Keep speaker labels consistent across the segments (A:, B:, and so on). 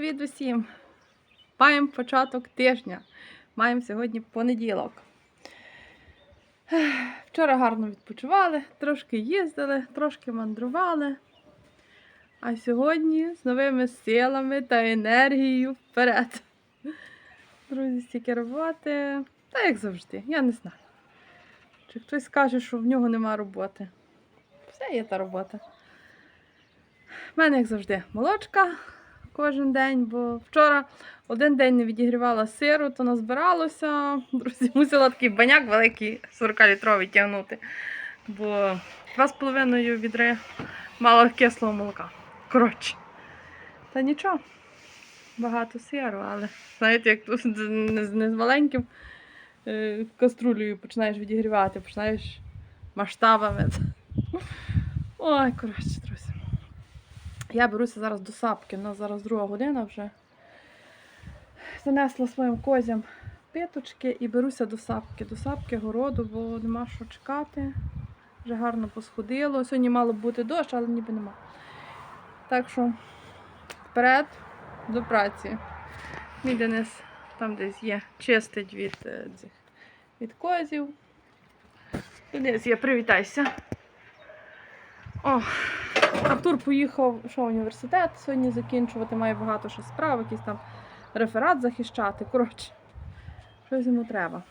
A: Привіт усім! Маємо початок тижня. Маємо сьогодні понеділок. Вчора гарно відпочивали, трошки їздили, трошки мандрували. А сьогодні з новими силами та енергією вперед. Друзі, стільки роботи. Та як завжди, я не знаю. Чи хтось скаже, що в нього нема роботи. Все є та робота. У мене, як завжди, молочка кожен день, бо вчора один день не відігрівала сиру, то назбиралося. Друзі, мусила такий баняк великий 40-літровий тягнути. Бо 2,5 відри мало кислого молока. Коротше. Та нічого. Багато сиру, але знаєте, як тут не, з- маленьким е, каструлею починаєш відігрівати, починаєш масштабами. Ой, коротше. Я беруся зараз до сапки. У нас зараз друга година вже. Занесла своїм козям піточки і беруся до сапки. До сапки городу, бо нема що чекати. Вже гарно посходило. Сьогодні мало б бути дощ, але ніби нема. Так що вперед до праці. Мій Денис там десь є, чистить від, е, від козів. Денис є, привітайся. О, Артур поїхав що, університет сьогодні закінчувати, має багато ще справ, якийсь там реферат захищати. Коротше, щось йому треба.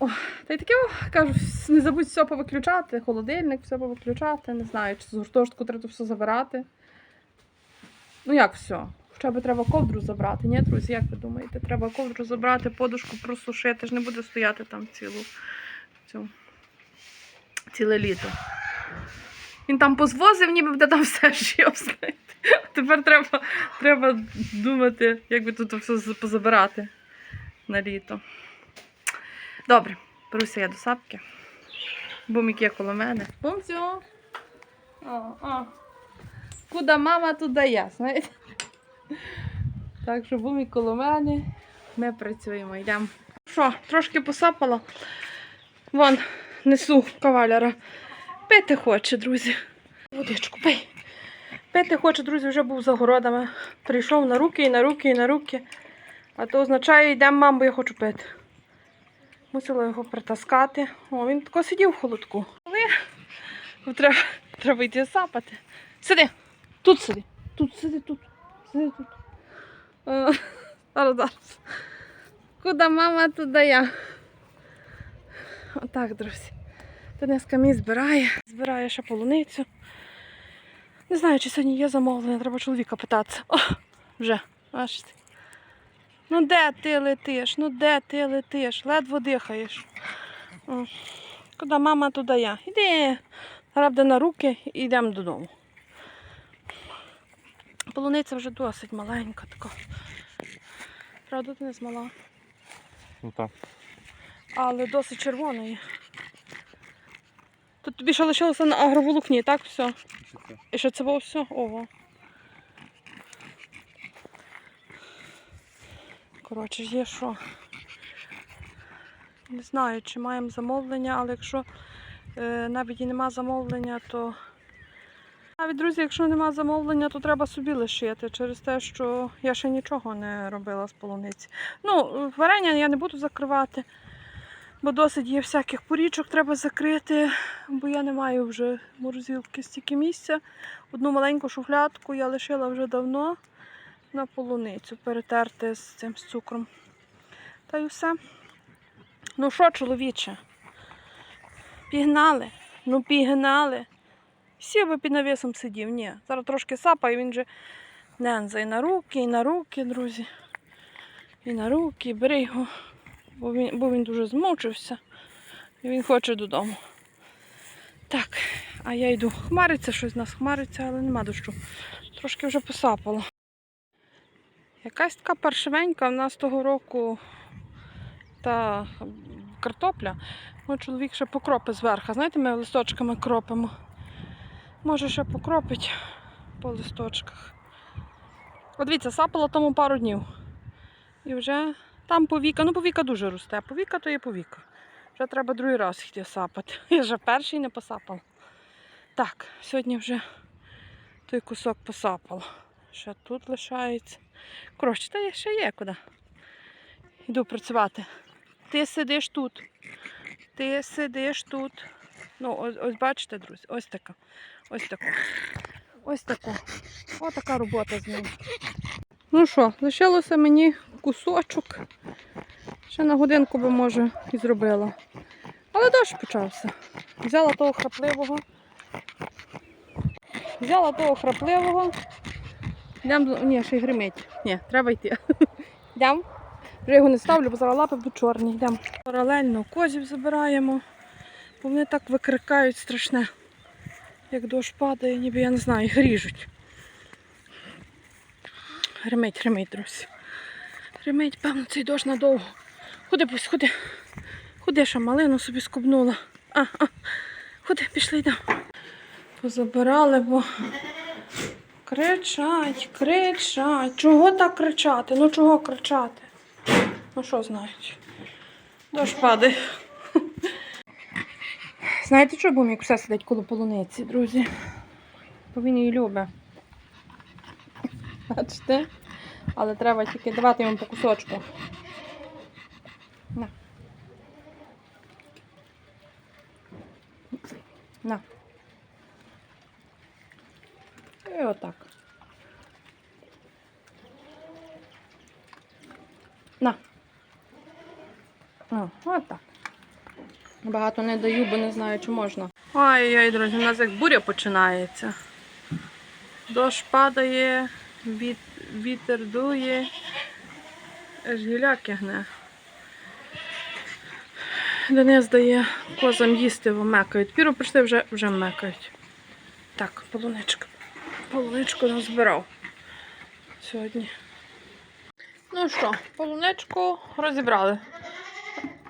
A: О, та й таке кажу, не забудь все повиключати, холодильник, все повиключати. Не знаю, чи з гуртожитку треба все забирати. Ну як все? Хоча б треба ковдру забрати, ні, друзі, як ви думаєте? Треба ковдру забрати, подушку просушити, ж не буде стояти там цілу цю, ціле літо. Він там позвозив, ніби буде там все жив. Тепер треба, треба думати, як би тут все позабирати на літо. Добре, беруся я до сапки. Бумік є коло мене. Бумцю. О, о. Куди мама, туди я, знаєте? Так що бумік коло мене. Ми працюємо, йдемо. Що, трошки посапала. Вон, несу каваляра. Пити хоче, друзі. Водичку, пий. Пити хоче, друзі, вже був за городами. Прийшов на руки і на руки, і на руки. А то означає, йдемо, мам, бо я хочу пити. Мусила його притаскати. О, він тако сидів в холодку. Але треба, треба йти сапати. Сиди, тут сиди. Тут сиди, тут. Сиди тут. О, зараз, зараз. Куди мама, туди я. Отак, друзі. Денеска мій збирає, збирає ще полуницю. Не знаю, чи сьогодні є замовлення, треба чоловіка питатися. О, вже, бачите. Ну де ти летиш? Ну де ти летиш? Ледве дихаєш. О, Куди мама, туди я. Іди, буде на руки і йдемо додому. Полуниця вже досить маленька така. Правда, ти не змала,
B: Ну так.
A: але досить червоної. Тут тобі ще лишилося на агроволокні, так? Все. І що це було все? Ого. Коротше, є що. Не знаю, чи маємо замовлення, але якщо е, навіть і нема замовлення, то. Навіть, друзі, якщо нема замовлення, то треба собі лишити через те, що я ще нічого не робила з полуниці. Ну, варення я не буду закривати, бо досить є всяких порічок, треба закрити, бо я не маю вже морозилки стільки місця. Одну маленьку шуфлядку я лишила вже давно на полуницю перетерти з цим з цукром. Та й все. Ну що, чоловіче? Пігнали? Ну пігнали. Сів би під навісом сидів. Ні. Зараз трошки сапає, він же ненза і на руки, і на руки, друзі. І на руки, бери його, бо він, бо він дуже змучився. І він хоче додому. Так, а я йду. Хмариться щось в нас, хмариться, але нема дощу. Трошки вже посапало. Якась така паршивенька в нас того року та картопля. Мой чоловік ще покропи зверху. Знаєте, ми листочками кропимо. Може ще покропить по листочках. От дивіться, сапало тому пару днів. І вже там повіка, ну повіка дуже росте. Повіка то є повіка. Вже треба другий раз йти сапати. Я вже перший не посапала. Так, сьогодні вже той кусок посапала. ще тут лишається. Коротше, та ще є куди. Йду працювати. Ти сидиш тут. Ти сидиш тут. Ну, ось, ось бачите, друзі, ось така. Ось така. Ось така. Ось така робота з ним. Ну що, лишилося мені кусочок. Ще на годинку би, може, і зробила. Але дощ почався. Взяла того храпливого. Взяла того храпливого. Йдемо. Ні, ще й гримить. Ні, треба йти. Йдемо. Вже його не ставлю, бо зараз лапи будуть чорні. Йдемо. Паралельно козів забираємо, бо вони так викрикають страшне. Як дощ падає, ніби я не знаю, їх ріжуть. Гримить, гримить, друзі. Гримить, певно, цей дощ надовго. Ходи, пусть, ходи. Ходи, що малину собі скубнула. А, а. Ходи, пішли йдемо. Позабирали, бо кричать, кричать. Чого так кричати? Ну чого кричати? Ну що знають? Дощ падає. Знаєте, що бумік все сидить коло полуниці, друзі? Бо він її любить. Бачите? Але треба тільки давати йому по кусочку. На. На. І отак. На. О, отак. Багато не даю, бо не знаю, чи можна. Ой-ой, друзі, у нас як буря починається. Дощ падає, віт, вітер дує, аж гіляки гне. Денис дає козам їсти, бо мекають. Піру прийшли, вже, вже мекають. Так, полуничка. Полуничку назбирав сьогодні. Ну що, полуничку розібрали.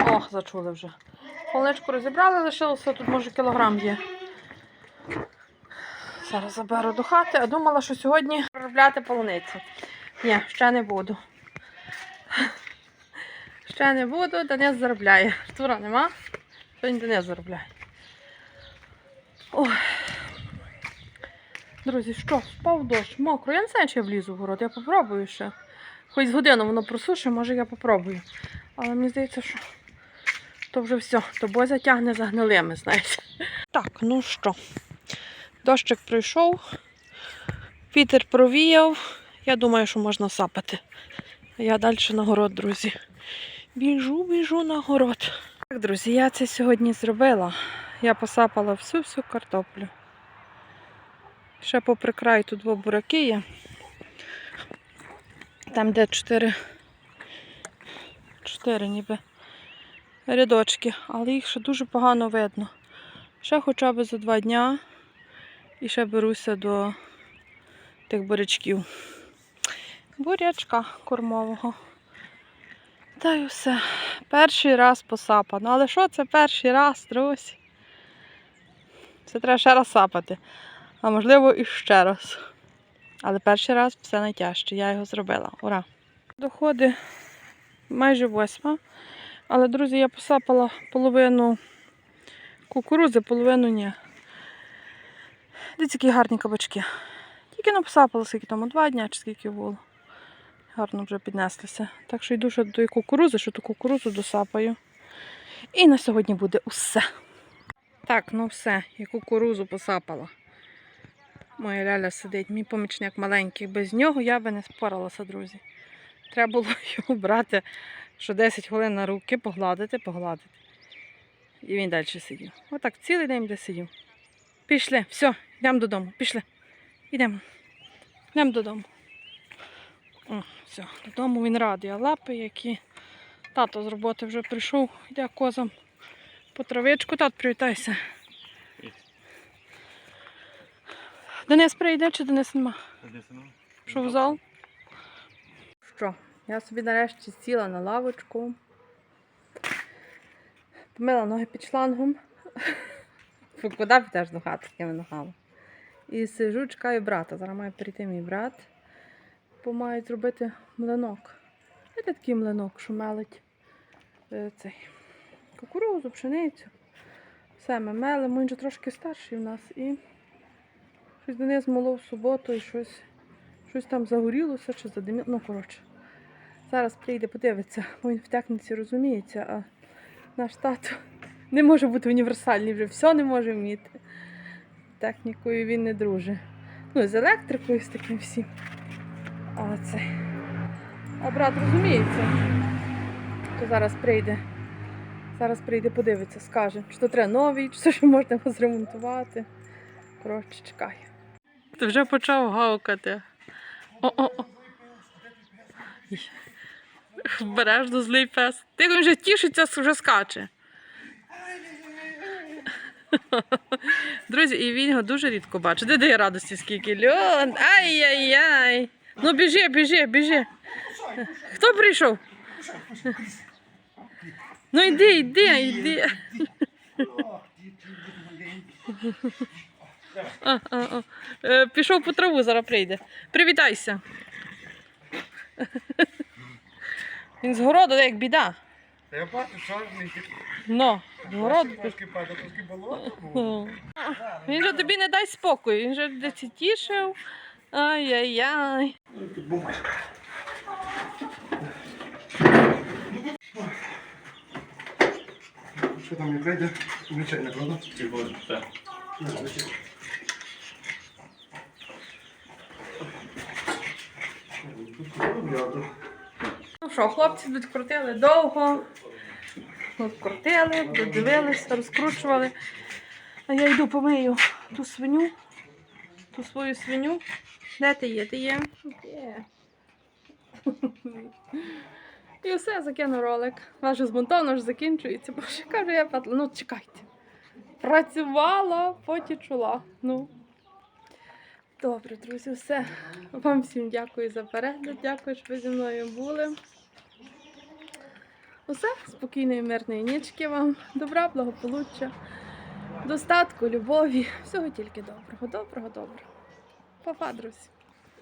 A: О, зачули вже. Полуничку розібрали, лишилося тут, може, кілограм є. Зараз заберу до хати, а думала, що сьогодні проробляти полуницю. Ні, ще не буду. Ще не буду, Денис заробляє. Артура нема. Сьогодні Денис заробляє. Ой. Друзі, що, впав дощ, мокро. Я не знаю, чи я влізу в город, я попробую ще. Хоч з годину воно просушить, може я попробую. Але мені здається, що то вже все, то бозя тягне за гнилими, знаєте. Так, ну що, дощик пройшов, вітер провіяв. Я думаю, що можна сапати. Я далі на город, друзі. Біжу, біжу на город. Так, друзі, я це сьогодні зробила. Я посапала всю-всю картоплю. Ще попри край тут два бураки є. Там де чотири, чотири ніби рядочки, але їх ще дуже погано видно. Ще хоча б за два дня і ще беруся до тих бурячків. Бурячка кормового. Та й все. Перший раз посапано. Але що це перший раз, друзі? Це треба ще раз сапати. А можливо і ще раз. Але перший раз все найтяжче. Я його зробила. Ура! Доходи майже восьма. Але, друзі, я посапала половину кукурузи, половину ні. Дивіться, які гарні кабачки. Тільки не посапала, скільки тому, два дня чи скільки було. Гарно вже піднеслися. Так що йду ще до кукурузи, що ту кукурузу досапаю. І на сьогодні буде усе. Так, ну все, я кукурузу посапала. Моя ляля сидить, мій помічник маленький. Без нього я би не споралася, друзі. Треба було його брати, що 10 хвилин на руки погладити, погладити. І він далі сидів. Отак цілий день де сидів. Пішли, все, йдемо додому, пішли. Йдемо. Йдемо додому. О, все, додому він радий, а лапи, які тато з роботи вже прийшов, йде козам по травичку. Тат, привітайся. Денис прийде чи Денис нема? Що в зал? Що? Я собі нарешті сіла на лавочку. Помила ноги під шлангом. Фу, Куди підеш до хати з такими ногами? І сижу, чекаю брата. Зараз має прийти мій брат. Бо мають зробити млинок. Це такий млинок, що мелить е, цей кукурузу, пшеницю. Все ми мелимо, він же трошки старший у нас. І щось Денис молов в суботу і щось Щось там загорілося чи задиміло. Ну, коротше. Зараз прийде, подивиться, бо він в техніці розуміється, а наш тато не може бути універсальний вже, все не може вміти. Технікою він не друже. Ну, з електрикою, з таким всім. А це. А брат розуміється. То зараз прийде. Зараз прийде, подивиться, скаже, то треба новий, чи ще можна його зремонтувати. Коротше, чекай. Ти вже почав гавкати. О-о-о. Береш до злий пес. Ти він вже тішиться, вже скаче. Друзі, і він його дуже рідко бачить. Де дає радості скільки? Льон, ай-яй-яй. Ну біжи, біжи, біжи. Хто прийшов? Ну йди, йди, йди. А, а. Е, Пішов по траву, зараз прийде. Привітайся. Він з городу, як біда.
B: Я бачу, чорний,
A: Ну, з городу.
B: трошки падає, трошки болото було.
A: Він же тобі не дасть спокою, він же десь тішив. Ай-яй-яй.
B: Бумажка. Що там не прийде? Нічого не? Не, лише. Тут
A: що, хлопці відкрутили довго. Відкрутили, додивилися, розкручували. А я йду помию ту свиню, ту свою свиню. Де ти є? Ти є? Є. І все, закину ролик. Ваш змонтовано вже закінчується. Боже, кажу, я патла. Ну, чекайте. Працювала, поті чула. Ну. Добре, друзі, все. Вам всім дякую за перегляд. Дякую, що ви зі мною були. Усе, спокійної, мирної нічки вам, добра, благополуччя, достатку, любові. Всього тільки доброго, доброго, доброго. Па-па, друзі.